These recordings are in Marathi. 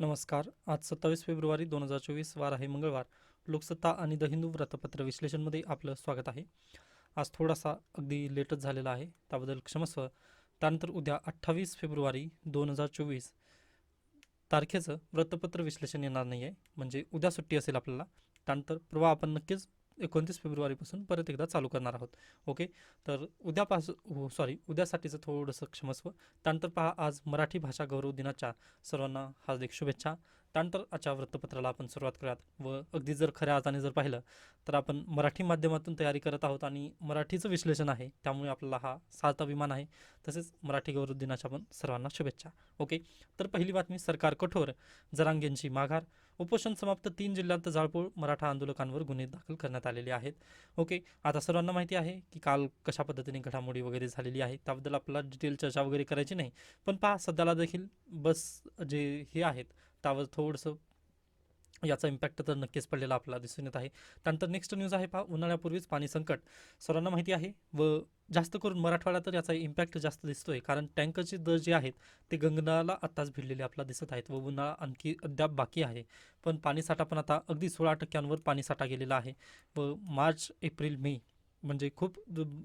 नमस्कार. आज सत्तावीस फेब्रुवारी दोन हजार चोवीस वार आहे मंगळवार. लोकसत्ता आणि द हिंदू वृत्तपत्र विश्लेषणमध्ये आपलं स्वागत आहे. आज थोडासा अगदी लेटच झालेला आहे त्याबद्दल क्षमस्व. त्यानंतर उद्या अठ्ठावीस फेब्रुवारी दोन हजार चोवीस तारखेचं वृत्तपत्र विश्लेषण येणार नाही आहे म्हणजे उद्या सुट्टी असेल आपल्याला. त्यानंतर परवा आपण नक्कीच एकोणतीस फेब्रुवारीपासून परत एकदा चालू करणार आहोत. ओके? तर उद्यापासून हो सॉरी उद्यासाठीचं थोडंसं क्षमस्व. त्यानंतर पहा आज मराठी भाषा गौरव दिनाच्या सर्वांना हार्दिक शुभेच्छा. त्यानंतर आजच्या वृत्तपत्राला आपण सुरुवात करूयात. व अगदी जर खऱ्या अर्थाने जर पाहिलं तर आपण मराठी माध्यमातून तयारी करत आहोत आणि मराठीचं विश्लेषण आहे. त्यामुळे आपल्याला हा सार्थ अभिमान आहे. तसेच मराठी गौरव दिनाच्या पण सर्वांना शुभेच्छा. ओके? तर पहिली बातमी सरकार कठोर जरांगेंची माघार. उपोषण समाप्त तीन जिल्ह्यात जाळपोळ मराठा आंदोलकांवर गुन्हे दाखल करण्यात आलेले आहेत. ओके आता सर्वांना माहिती आहे की काल कशा पद्धतीने घडामोडी वगैरे झालेली आहे त्याबद्दल आपल्याला डिटेल चर्चा वगैरे करायची नाही. पण पहा सध्याला देखील बस जे हे आहेत त्यावर थोडंसं याचा इम्पॅक्ट तर नक्कीच पडलेला आपल्याला दिसून येत आहे. त्यानंतर नेक्स्ट न्यूज आहे पहा उन्हाळ्यापूर्वीच पाणी संकट. सर्वांना माहिती आहे व जास्त करून मराठवाड्यात तर याचा इम्पॅक्ट जास्त दिसतोय. कारण टँकरचे दर जे आहेत ते गंगनाला आत्ताच भिडलेले आपल्याला दिसत आहेत व उन्हाळा आणखी अद्याप बाकी आहे. पण पाणीसाठा पण आता अगदी सोळा टक्क्यांवर पाणीसाठा गेलेला आहे व मार्च एप्रिल मे म्हणजे खूप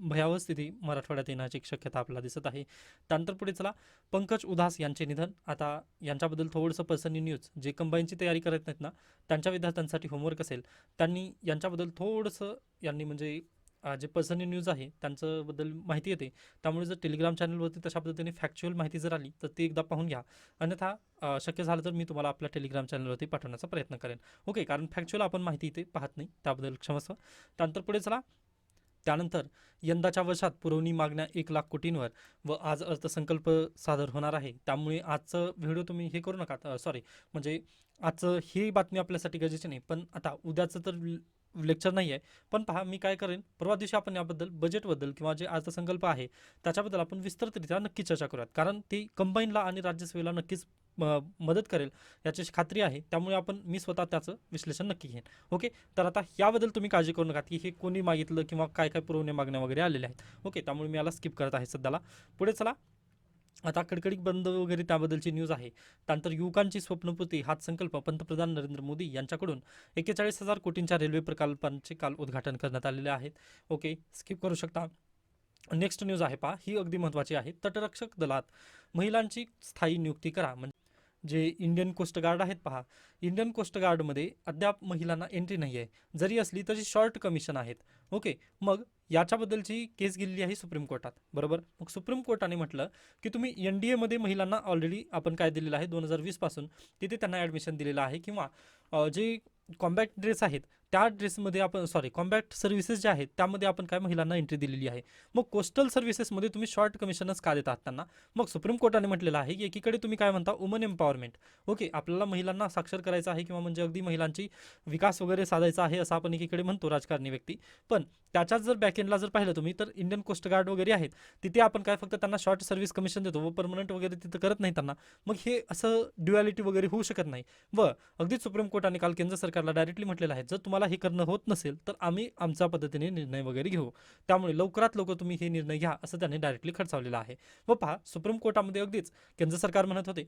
भयावह स्थिती मराठवाड्यात येण्याची शक्यता आपल्याला दिसत आहे. त्यानंतर पुढे चला. पंकज उधास यांचे निधन. आता यांच्याबद्दल थोडंसं पर्सनली न्यूज जे कंबाईनची तयारी करत नाहीत ना त्यांच्या विद्यार्थ्यांसाठी होमवर्क असेल. त्यांनी यांच्याबद्दल थोडंसं यांनी म्हणजे जे पर्सनली न्यूज आहे त्यांच्याबद्दल माहिती येते. त्यामुळे जर टेलिग्राम चॅनलवरती तशा पद्धतीने फॅक्च्युअल माहिती जर आली तर ती एकदा पाहून घ्या. अन्यथा शक्य झालं तर मी तुम्हाला आपल्या टेलिग्राम चॅनलवरती पाठवण्याचा प्रयत्न करेन. ओके कारण फॅक्च्युअल आपण माहिती इथे पाहत नाही. त्याबद्दल क्षमस्व. त्यानंतर पुढे चला. त्यानंतर यंदाच्या वर्षात पुरवणी मागण्या एक लाख कोटींवर व आज अर्थसंकल्प सादर होणार आहे. त्यामुळे आजचं व्हिडिओ तुम्ही हे करू नका सॉरी म्हणजे आजचं ही बातमी आपल्यासाठी गरजेची नाही. पण आता उद्याचं तर लेक्चर नाही आहे पण पहा मी काय करेन परवा दिवशी आपण याबद्दल बजेटबद्दल किंवा जे अर्थसंकल्प आहे त्याच्याबद्दल आपण विस्तृतरित्या नक्की चर्चा करूयात. कारण ती कंबाईनला आणि राज्यसेवेला नक्कीच मदत करेल याची खात्री आहे. त्यामुळे आपण मी स्वतः त्याचं विश्लेषण नक्की घेईन. ओके? तर आता याबद्दल तुम्ही काळजी करू नका की हे कोणी मागितलं किंवा काय काय पुरवणे मागण्या वगैरे आलेल्या आहेत. ओके? त्यामुळे मी याला स्किप करत आहे सध्याला. पुढे चला. आता कडकडीक बंद वगैरे त्याबद्दलची न्यूज आहे. त्यानंतर युवकांची स्वप्नपूर्ती हाच संकल्प पंतप्रधान नरेंद्र मोदी यांच्याकडून एक्केचाळीस हजार कोटींच्या रेल्वे प्रकल्पांचे काल उद्घाटन करण्यात आलेले आहेत. ओके? स्किप करू शकता. नेक्स्ट न्यूज आहे पहा. ही अगदी महत्त्वाची आहे. तटरक्षक दलात महिलांची स्थायी नियुक्ती करा. म्हणजे जे इंडियन कोस्ट गार्ड आहेत पहा इंडियन कोस्ट गार्डमध्ये अद्याप महिलांना एंट्री नाही आहे. जरी असली तरी शॉर्ट कमिशन आहेत. ओके मग याच्याबद्दलची केस गेलेली आहे सुप्रीम कोर्टात. बरोबर? मग सुप्रीम कोर्टाने म्हटलं की तुम्ही एन डी एमध्ये महिलांना ऑलरेडी आपण काय दिलेलं आहे? दोन हजार वीसपासून तिथे त्यांना ॲडमिशन दिलेलं आहे किंवा जे कॉम्बॅट ड्रेस आहेत त्या ड्रेसमध्ये आपण सॉरी कॉम्बॅट सर्व्हिसेस ज्या आहेत त्यामध्ये आपण काय महिलांना एंट्री दिलेली आहे? मग कोस्टल सर्व्हिसेसमध्ये तुम्ही शॉर्ट कमिशनच का देतात त्यांना? मग सुप्रीम कोर्टाने म्हटलेलं आहे की एकीकडे तुम्ही काय म्हणता वुमन एम्पॉवरमेंट ओके आपल्याला महिलांना साक्षर करायचा आहे किंवा म्हणजे अगदी महिलांची विकास वगैरे साधायचा आहे असं आपण एकीकडे म्हणतो राजकारणी व्यक्ती. पण त्याच्याच जर बॅकएंडला जर पाहिलं तुम्ही तर इंडियन कोस्ट गार्ड वगैरे आहेत. तिथे आपण काय फक्त त्यांना शॉर्ट सर्व्हिस कमिशन देतो व परमनंट वगैरे तिथं करत नाही त्यांना. मग हे असं ड्युॲलिटी वगैरे होऊ शकत नाही. व अगदी सुप्रीम कोर्टाने काल केंद्र सरकारला डायरेक्टली म्हटलेलं आहे जर तुम्हाला हे करणं होत नसेल तर आम्ही आमच्या पद्धतीने निर्णय वगैरे घेऊ. त्यामुळे लवकरात लवकर तुम्ही हे निर्णय घ्या असं त्यांनी डायरेक्टली खर्चावलेलं आहे. व पहा सुप्रीम कोर्टामध्ये अगदीच केंद्र सरकार म्हणत होते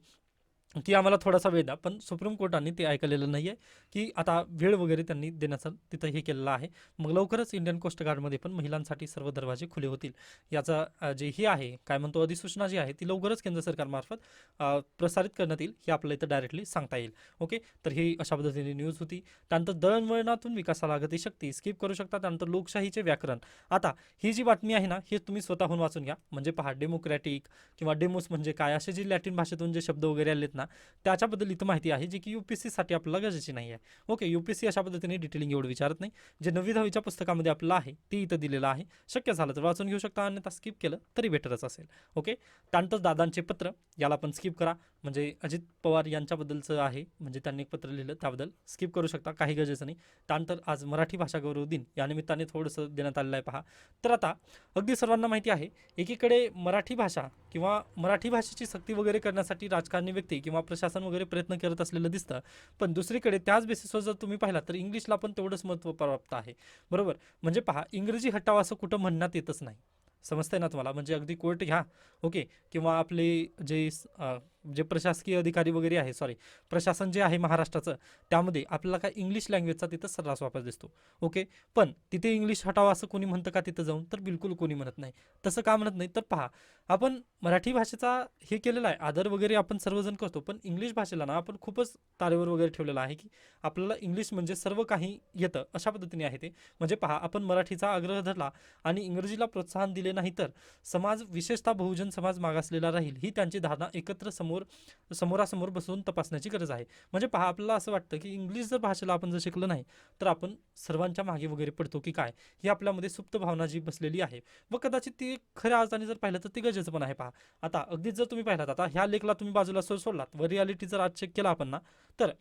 की आम्हाला थोडासा वेळ द्या. पण सुप्रीम कोर्टाने ते ऐकलेलं नाही आहे की आता वेळ वगैरे त्यांनी देण्याचा तिथं हे केलेलं आहे. मग लवकरच इंडियन कोस्ट गार्डमध्ये पण महिलांसाठी सर्व दरवाजे खुले होतील. याचा जे हे आहे काय म्हणतो अधिसूचना जी आहे ती लवकरच केंद्र सरकारमार्फत प्रसारित करण्यात येईल. हे आपल्याला इथं डायरेक्टली सांगता येईल. ओके? तर ही अशा पद्धतीने न्यूज होती. त्यानंतर दळणवळणातून विकासाला गती शक्ती. स्किप करू शकता. त्यानंतर लोकशाहीचे व्याकरण. आता ही जी बातमी आहे ना हे तुम्ही स्वतःहून वाचून घ्या. म्हणजे पहा डेमोक्रॅटिक किंवा डेमोस म्हणजे काय? असे जे लॅटिन भाषेतून जे शब्द वगैरे आलेत ना त्याच्याबद्दल इथं माहिती आहे जी की यू पी सीसाठी आपल्याला गरजेची नाही आहे. ओके यू पी सी अशा पद्धतीने डिटेलिंग एवढं विचारत नाही. जे नवी दहावीच्या पुस्तकामध्ये आपलं आहे ते इथं दिलेलं आहे. शक्य झालं तर वाचून घेऊ शकता अन्यथा स्किप केलं तरी बेटरच असेल. ओके त्यानंतर दादांचे पत्र याला पण स्किप करा. म्हणजे अजित पवार यांच्याबद्दलचं आहे म्हणजे त्यांनी एक पत्र लिहिलं त्याबद्दल स्किप करू शकता काही गरजेचं नाही. त्यानंतर आज मराठी भाषा गौरव दिन या निमित्ताने थोडंसं देण्यात आलेलं आहे पहा. तर आता अगदी सर्वांना माहिती आहे एकीकडे मराठी भाषा किंवा मराठी भाषेची सक्ती वगैरे करण्यासाठी राजकारणी व्यक्ती किंवा प्रशासन वगैरे प्रयत्न करत असलेलं दिसतं. पण दुसरीकडे त्याच बेसिसवर जर तुम्ही पाहिला तर इंग्लिशला पण तेवढंच महत्त्व प्राप्त आहे. बरोबर? म्हणजे पहा इंग्रजी हटावं असं कुठं म्हणण्यात येतच नाही. समजतंय ना तुम्हाला? म्हणजे अगदी कोर्ट घ्या ओके. किंवा आपले जे जे प्रशासकीय अधिकारी वगैरे आहे सॉरी प्रशासन जे आहे महाराष्ट्राचं त्यामध्ये आपल्याला काय इंग्लिश लँग्वेजचा तिथं सर्रास वापर दिसतो. ओके पण तिथे इंग्लिश हटावं असं कोणी म्हणतं का तिथं जाऊन? तर बिलकुल कोणी म्हणत नाही. तसं का म्हणत नाही? तर पहा आपण मराठी भाषेचा हे केलेला आहे आदर वगैरे आपण सर्वजण करतो पण इंग्लिश भाषेला ना आपण खूपच तारेवर वगैरे ठेवलेला आहे की आपल्याला इंग्लिश म्हणजे सर्व काही येतं अशा पद्धतीने आहे ते. म्हणजे पहा आपण मराठीचा आग्रह धरला आणि इंग्रजीला प्रोत्साहन दिले नाही तर समाज विशेषतः बहुजन समाज मागासलेला राहील ही त्यांची धारणा एकत्र समोर समोरासमोर बसून तपासण्याची गरज आहे. म्हणजे पहा आपल्याला असं वाटतं की इंग्लिश जर भाषेला आपण जर शिकलं नाही तर आपण सर्वांच्या मागे वगैरे पडतो की काय? ही आपल्यामध्ये सुप्त भावना जी बसलेली आहे. व कदाचित ती खऱ्या अर्थाने जर पाहिलं तर ती गरजेचं पण आहे पहा. आता अगदीच जर तुम्ही पाहिलात आता ह्या लेखला तुम्ही बाजूला सोडलात व रियालिटी जर आज चेक केला आपण ना तर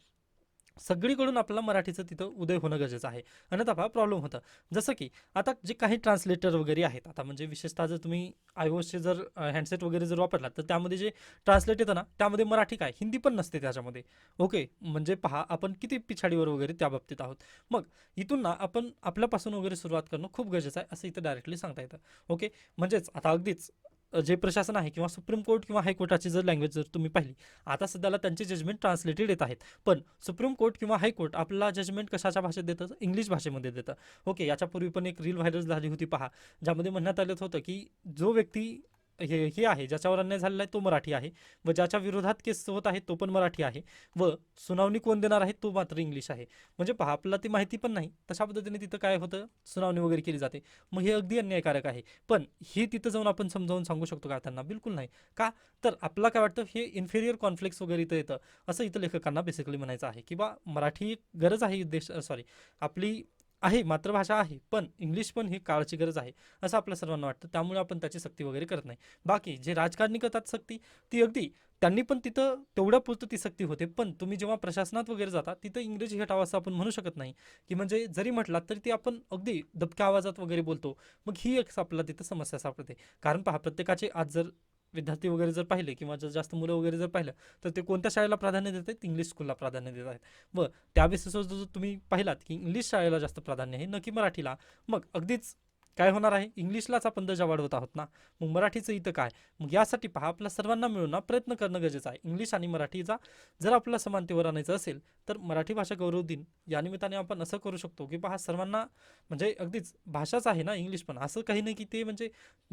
सगळीकडून आपल्याला मराठीचं तिथं उदय होणं गरजेचं आहे. आणि पहा प्रॉब्लेम होतं. जसं की आता जे काही ट्रान्सलेटर वगैरे आहेत आता म्हणजे विशेषतः जर तुम्ही आयओसचे जर हँडसेट वगैरे जर वापरला तर त्यामध्ये जे ट्रान्सलेट येतं ना त्यामध्ये मराठी काय? हिंदी पण नसते त्याच्यामध्ये. ओके म्हणजे पहा आपण किती पिछाडीवर वगैरे त्या बाबतीत आहोत. मग इथून ना आपण आपल्यापासून वगैरे सुरुवात करणं खूप गरजेचं आहे असं इथं डायरेक्टली सांगता येतं. ओके म्हणजेच आता अगदीच जे प्रशासन आहे किंवा सुप्रीम कोर्ट किंवा हायकोर्टाची जर लँग्वेज जर तुम्ही पाहिली आता सध्याला त्यांचे जजमेंट ट्रान्सलेटेड येत आहेत. पण सुप्रीम कोर्ट किंवा हायकोर्ट आपला जजमेंट कशाच्या भाषेत देतं? इंग्लिश भाषेमध्ये देतं. ओके याच्यापूर्वी पण एक रील व्हायरल झाली होती पहा. ज्यामध्ये म्हणण्यात आलं होतं की जो व्यक्ती हे हे आहे ज्याच्यावर अन्याय झालेला आहे तो मराठी आहे व ज्याच्या विरोधात केस होत आहे तो पण मराठी आहे व सुनावणी कोण देणार आहे तो मात्र इंग्लिश आहे. म्हणजे पहा आपल्याला ती माहिती पण नाही. तशा पद्धतीने तिथं काय होतं? सुनावणी वगैरे केली जाते. मग हे अगदी अन्यायकारक आहे. पण हे तिथं जाऊन आपण समजावून सांगू शकतो का त्यांना? बिलकुल नाही. का? तर आपल्याला काय वाटतं? हे इन्फेरियर कॉन्फ्लिक्स वगैरे इथं येतं. असं इथं लेखकांना बेसिकली म्हणायचं आहे किंवा मराठी गरज आहे देश सॉरी आपली आहे मातृभाषा आहे पण इंग्लिश पण ही काळाची गरज आहे असं आपल्या सर्वांना वाटतं. त्यामुळे आपण त्याची सक्ती वगैरे करत नाही. बाकी जे राजकारणी करतात सक्ती ती अगदी त्यांनी पण तिथं तेवढ्या पुरतं ती सक्ती होते. पण तुम्ही जेव्हा प्रशासनात वगैरे जाता तिथं इंग्रजी हटावं असं आपण म्हणू शकत नाही. की म्हणजे जरी म्हटलात तरी ती आपण अगदी दबक्या आवाजात वगैरे बोलतो. मग ही एक आपल्याला तिथं समस्या सापडते. कारण पहा प्रत्येकाचे आज जर विद्यार्थी वगैरे जर पाहिले किंवा जर जास्त मुलं वगैरे जर पाहिलं तर ते कोणत्या शाळेला प्राधान्य देत आहेत? इंग्लिश स्कूलला प्राधान्य देत आहेत. व त्या बेसिसवर जर तुम्ही पाहिलात की इंग्लिश शाळेला जास्त प्राधान्य आहे न की मराठीला. मग अगदीच काय होणार आहे? इंग्लिशलाच आपण दर्जा वाढवत आहोत ना? मग मराठीचं इथं काय? मग यासाठी पहा आपल्या सर्वांना मिळून ना प्रयत्न करणं गरजेचं आहे. इंग्लिश आणि मराठीचा जर आपल्याला समानतेवर आणायचं असेल तर मराठी भाषा गौरव दिन. या निमित्ताने आपण असं करू शकतो की पहा सर्वांना म्हणजे अगदीच भाषाच आहे ना इंग्लिश पण. असं काही नाही की ते म्हणजे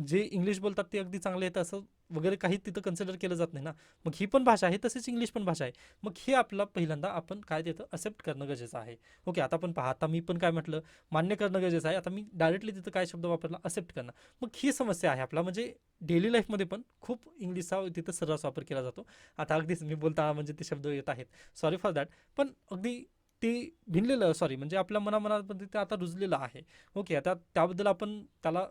जे इंग्लिश बोलतात ते अगदी चांगले येतं असं वगैरे काही तिथं कन्सिडर केलं जात नाही ना. मग ही पण भाषा आहे तसेच इंग्लिश पण भाषा आहे. मग हे आपला पहिल्यांदा आपण काय देतं? असेप्ट करणं गरजेचं आहे. ओके आता पण पहा आता मी पण काय म्हटलं? मान्य करणं गरजेचं आहे. आता मी डायरेक्टली तिथं काय शब्द वापरला? असेप्ट करणं. मग ही समस्या आहे आपला. म्हणजे डेली लाईफमध्ये पण खूप इंग्लिशचा तिथं सर्रास वापर केला जातो. आता अगदीच मी बोलता म्हणजे ते शब्द येत आहेत. सॉरी फॉर दॅट पण अगदी ते भिनलेलं सॉरी म्हणजे आपल्या मनामनामध्ये ते आता रुजलेलं आहे. ओके आता त्याबद्दल आपण त्याला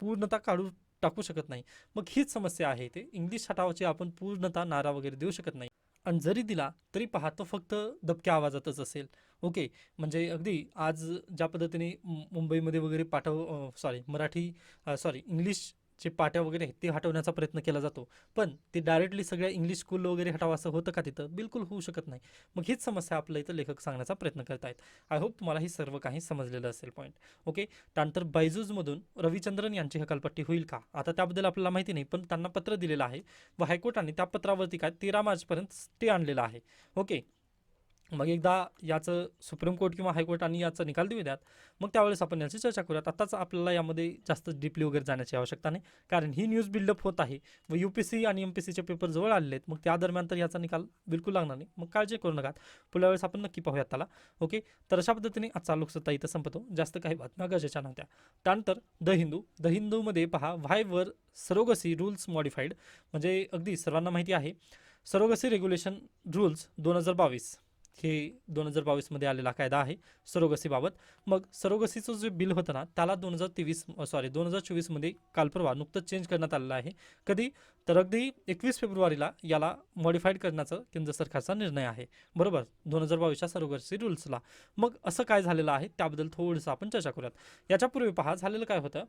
पूर्णतः काढू टाकू शकत नाही. मग हीच समस्या आहे ते. इंग्लिश हटावाची आपण पूर्णतः नारा वगैरे देऊ शकत नाही. आणि जरी दिला तरी पाहतो फक्त दबक्या आवाजातच असेल. ओके म्हणजे अगदी आज ज्या पद्धतीने मुंबईमध्ये वगैरे पाठव सॉरी मराठी सॉरी इंग्लिश जे पाट्या वगैरे आहेत ते हटवण्याचा प्रयत्न केला जातो. पण ते डायरेक्टली सगळ्या इंग्लिश स्कूल वगैरे हटावं असं होतं का तिथं? बिलकुल होऊ शकत नाही. मग हीच समस्या आपल्या इथं लेखक सांगण्याचा प्रयत्न करत आहेत आय होप तुम्हाला ही सर्व काही समजलेलं असेल पॉईंट ओके त्यानंतर बायजूजमधून रविचंद्रन यांची हकालपट्टी होईल का? आता त्याबद्दल आपल्याला माहिती नाही पण त्यांना पत्र दिलेलं आहे व हायकोर्टाने त्या पत्रावरती काय? तेरा मार्चपर्यंत स्टे आणलेला आहे. ओके मग एकदा याचं सुप्रीम कोर्ट किंवा हायकोर्टाने याचा निकाल देऊ द्यात. मग त्यावेळेस आपण याची चर्चा करूयात. आत्ताच आपल्याला यामध्ये जास्त डीपली वगैरे जाण्याची आवश्यकता नाही. कारण ही न्यूज बिल्डअप होत आहे व यू पी सी आणि एम पी सीचे पेपर जवळ आलेले आहेत मग त्या दरम्यान तर याचा निकाल बिलकुल लागणार नाही. मग काळजी करू नका. पुढल्या वेळेस आपण नक्की पाहूयात त्याला. ओके? तर अशा पद्धतीने आजचा लोकसत्ता इथं संपतो. जास्त काही बातम्या गरजेच्या नव्हत्या. त्यानंतर द हिंदू. द हिंदूमध्ये पहा व्हायवर सरोगसी रूल्स मॉडिफाईड. म्हणजे अगदी सर्वांना माहिती आहे. सरोगसी रेग्युलेशन रूल्स दोन हजार बावीस. हे दोन हजार बावीसमध्ये आलेला कायदा आहे सरोगसीबाबत. मग सरोगसीचं जे बिल होतं ना त्याला दोन हजार तेवीस सॉरी दोन हजार चोवीसमध्ये कालपरवा नुकतंच चेंज करण्यात आलेलं आहे. कधी? तर अगदी एकवीस फेब्रुवारीला याला मॉडिफाईड करण्याचं केंद्र सरकारचा निर्णय आहे. बरोबर? दोन हजार बावीसच्या सरोगसी रूल्सला मग असं काय झालेलं आहे? त्याबद्दल थोडंसं आपण चर्चा करूयात. याच्यापूर्वी पहा झालेलं काय होतं?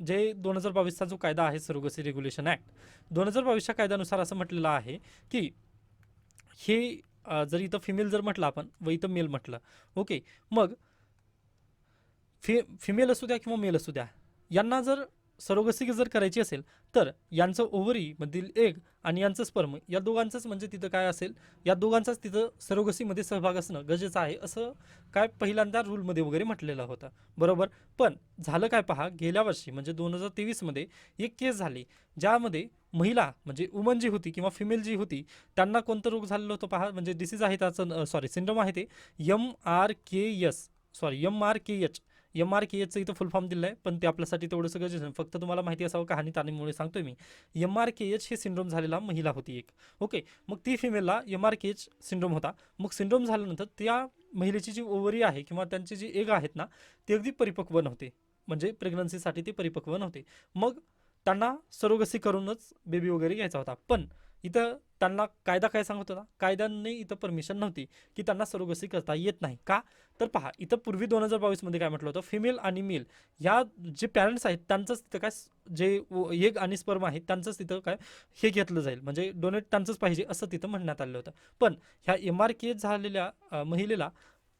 जे दोन हजार बावीसचा जो कायदा आहे सरोगसी रेग्युलेशन ॲक्ट दोन हजार बावीसच्या कायद्यानुसार असं म्हटलेलं आहे की हे जर इथं फिमेल जर म्हटलं आपण व इथं मेल म्हटलं. ओके मग फि फिमेल असू द्या किंवा मेल असू द्या यांना जर सरोगसी जर करायची असेल तर यांचं ओव्हरीमधील एग आणि यांचं स्पर्म या दोघांचंच म्हणजे तिथं काय असेल? या दोघांचाच तिथं सरोगसीमध्ये सहभाग असणं गरजेचं आहे असं काय पहिल्यांदा रूलमध्ये वगैरे म्हटलेलं होतं. बरोबर? पण झालं काय पहा गेल्या वर्षी म्हणजे दोन हजार तेवीसमध्ये एक केस झाली ज्यामध्ये महिला म्हणजे वुमन जी होती किंवा फिमेल जी होती त्यांना कोणतं रोग झालेलं होतं पहा? म्हणजे डिसीज आहे त्याचं सॉरी सिंड्रोम आहे ते M R K S sorry M R K H M R K एचं इथं फुल फॉर्म दिलं आहे पण ते आपल्यासाठी तेवढंसं गरजेचं नाही. फक्त तुम्हाला माहिती असावं कहाणी ताणीमुळे सांगतोय मी. एम आर के एच हे सिंड्रोम झालेला महिला होती एक. ओके मग ती फिमेलला M R K H syndrome होता. मग सिंड्रोम झाल्यानंतर त्या महिलेची जी ओवरी आहे किंवा त्यांची जी एग आहेत ना ती अगदी परिपक्व नव्हते. म्हणजे प्रेग्नन्सीसाठी ते परिपक्व नव्हते. मग त्यांना सरोगसी करूनच बेबी वगैरे घ्यायचा होता. पण इथं त्यांना कायदा काय सांगत होता? कायद्याने इथं परमिशन नव्हती की त्यांना सरोगसी करता येत नाही. का? तर पहा इथं पूर्वी दोन हजार बावीसमध्ये काय म्हटलं होतं? फिमेल आणि मेल या जे पॅरेंट्स आहेत त्यांचंच तिथं काय जे एक आणि स्पर्म आहेत त्यांचंच तिथं काय हे घेतलं जाईल. म्हणजे डोनेट त्यांचंच पाहिजे असं तिथं म्हणण्यात आलं होतं. पण ह्या एम आर के झालेल्या महिलेला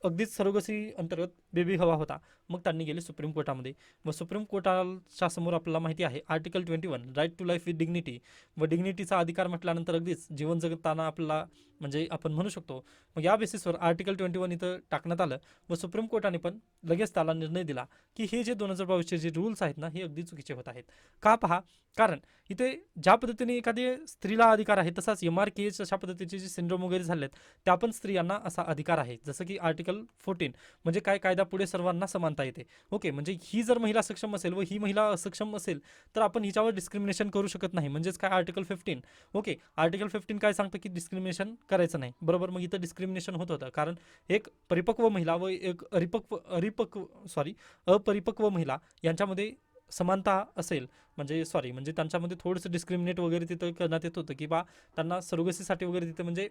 अगदीच सरोगसी अंतर्गत बेबी हवा होता. मग त्यांनी गेले सुप्रीम कोर्टामध्ये. व सुप्रीम कोर्टाच्या समोर आपल्याला माहिती आहे article twenty one right to life with dignity व डिग्निटीचा अधिकार म्हटल्यानंतर अगदीच जीवन जगताना आपल्याला म्हणजे आपण म्हणू शकतो मग या बेसिसवर आर्टिकल ट्वेंटी वन इथं टाकण्यात आलं. व सुप्रीम कोर्टाने पण लगेच त्याला निर्णय दिला की हे जे दोन हजार बावीसचे जे रूल्स आहेत ना हे अगदी चुकीचे होत आहेत. का पहा? कारण इथे ज्या पद्धतीने एखादी स्त्रीला अधिकार आहे तसाच एम आर के एच अशा पद्धतीचे जे सिंड्रोम वगैरे झाले आहेत त्या पण स्त्रियांना असा अधिकार आहे. जसं की आर्टिकल फोर्टीन म्हणजे काय कायदा पुढे सर्वांना समान म्हणता येते. ओके म्हणजे ही जर महिला सक्षम असेल व ही महिला असक्षम असेल तर आपण हिच्यावर डिस्क्रिमिनेशन करू शकत नाही. म्हणजेच काय? Article fifteen okay article fifteen काय सांगतं की डिस्क्रिमिनेशन करायचं नाही. बरोबर? मग इथं डिस्क्रिमिनेशन होत होतं. कारण एक परिपक्व महिला व एक अरिपक्व अरिपक्व सॉरी अपरिपक्व महिला यांच्यामध्ये समानता असेल. म्हणजे सॉरी म्हणजे त्यांच्यामध्ये थोडंसं डिस्क्रिमिनेट वगैरे तिथं करण्यात येत होतं की बा त्यांना सरोगसीसाठी वगैरे तिथं म्हणजे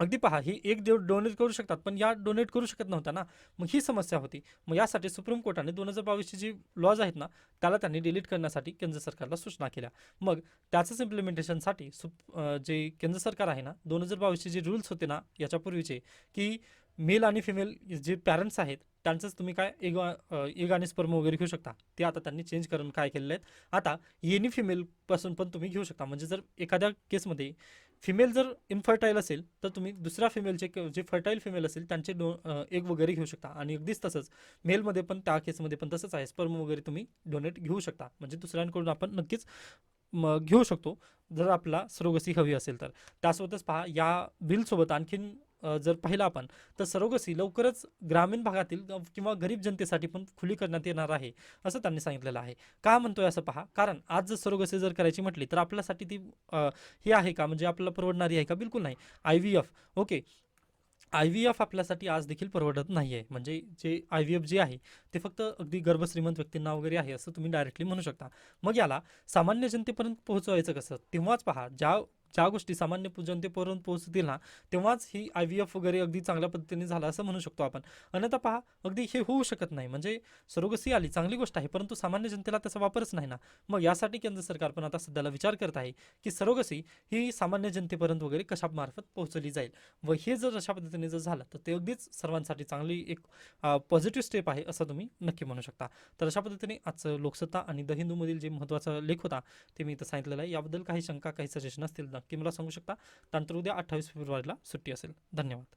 अगदी पहा ही एक देव डोनेट करू शकतात पण या डोनेट करू शकत नव्हत्या ना मग ही समस्या होती. मग यासाठी सुप्रीम कोर्टाने दोन हजार बावीसची जी लॉज आहेत ना त्याला त्यांनी डिलीट करण्यासाठी केंद्र सरकारला सूचना केल्या. मग त्याचंच इम्प्लिमेंटेशनसाठी सुप जे केंद्र सरकार आहे ना दोन हजार बावीसचे जे रूल्स होते ना याच्यापूर्वीचे की मेल आणि फिमेल जे पॅरेंट्स आहेत त्यांचंच तुम्ही काय एग एग आणि स्पर्म वगैरे घेऊ शकता. ते आता त्यांनी चेंज करून काय केलेलं आहेत. आता एनी फिमेलपासून पण तुम्ही घेऊ शकता. म्हणजे जर एखाद्या केसमध्ये फिमेल जर इनफर्टाईल असेल तर तुम्ही दुसऱ्या फिमेलचे जे फर्टाईल फिमेल असेल त्यांचे डो एग वगैरे घेऊ शकता. आणि अगदीच तसंच मेलमध्ये पण त्या केसमध्ये पण तसंच आहे. स्पर्म वगैरे तुम्ही डोनेट घेऊ शकता. म्हणजे दुसऱ्यांकडून आपण नक्कीच घेऊ शकतो. जर आपला सरोगसी हवी असेल तर. त्यासोबतच पहा या बिलसोबत आणखीन जर पाहिलं आपण तर सरोगसी लवकरच ग्रामीण भागातील किंवा गरीब जनतेसाठी पण खुली करण्यात येणार आहे असं त्यांनी सांगितलेलं आहे. का म्हणतोय असं पहा कारण आज जर सरोगसी जर करायची म्हटली तर आपल्यासाठी ती हे आहे का? म्हणजे आपल्याला परवडणारी आहे का? बिलकुल नाही. I V F. Okay. I V F आपल्यासाठी आज देखील परवडत नाही आहे म्हणजे जे आय व्ही एफ जे आहे ते फक्त अगदी गर्भश्रीमंत व्यक्तींना वगैरे आहे असं तुम्ही डायरेक्टली म्हणू शकता. मग याला सामान्य जनतेपर्यंत पोहोचवायचं कसं? तेव्हाच पहा ज्या ज्या गोष्टी सामान्य जनतेपर्यंत पोहोचतील ना तेव्हाच ही आय व्ही एफ वगैरे अगदी चांगल्या पद्धतीने झाला असं म्हणू शकतो आपण. अन्यथा पहा अगदी हे होऊ शकत नाही. म्हणजे सरोगसी आली चांगली गोष्ट आहे परंतु सामान्य जनतेला त्याचा वापरच नाही ना. मग यासाठी केंद्र सरकार पण आता सध्याला विचार करत आहे की सरोगसी ही सामान्य जनतेपर्यंत वगैरे कशामार्फत पोहोचली जाईल? व हे जर अशा पद्धतीने जर झालं तर ते अगदीच सर्वांसाठी चांगली एक पॉझिटिव्ह स्टेप आहे असं तुम्ही नक्की म्हणू शकता. तर अशा पद्धतीने आजचं लोकसत्ता आणि द हिंदूमधील जे महत्त्वाचा लेख होता ते मी इथं सांगितलेलं आहे. याबद्दल काही शंका काही सजेशन असतील नक्की मला सांगू शकता. त्यानंतर उद्या अठ्ठावीस फेब्रुवारीला सुट्टी असेल. धन्यवाद.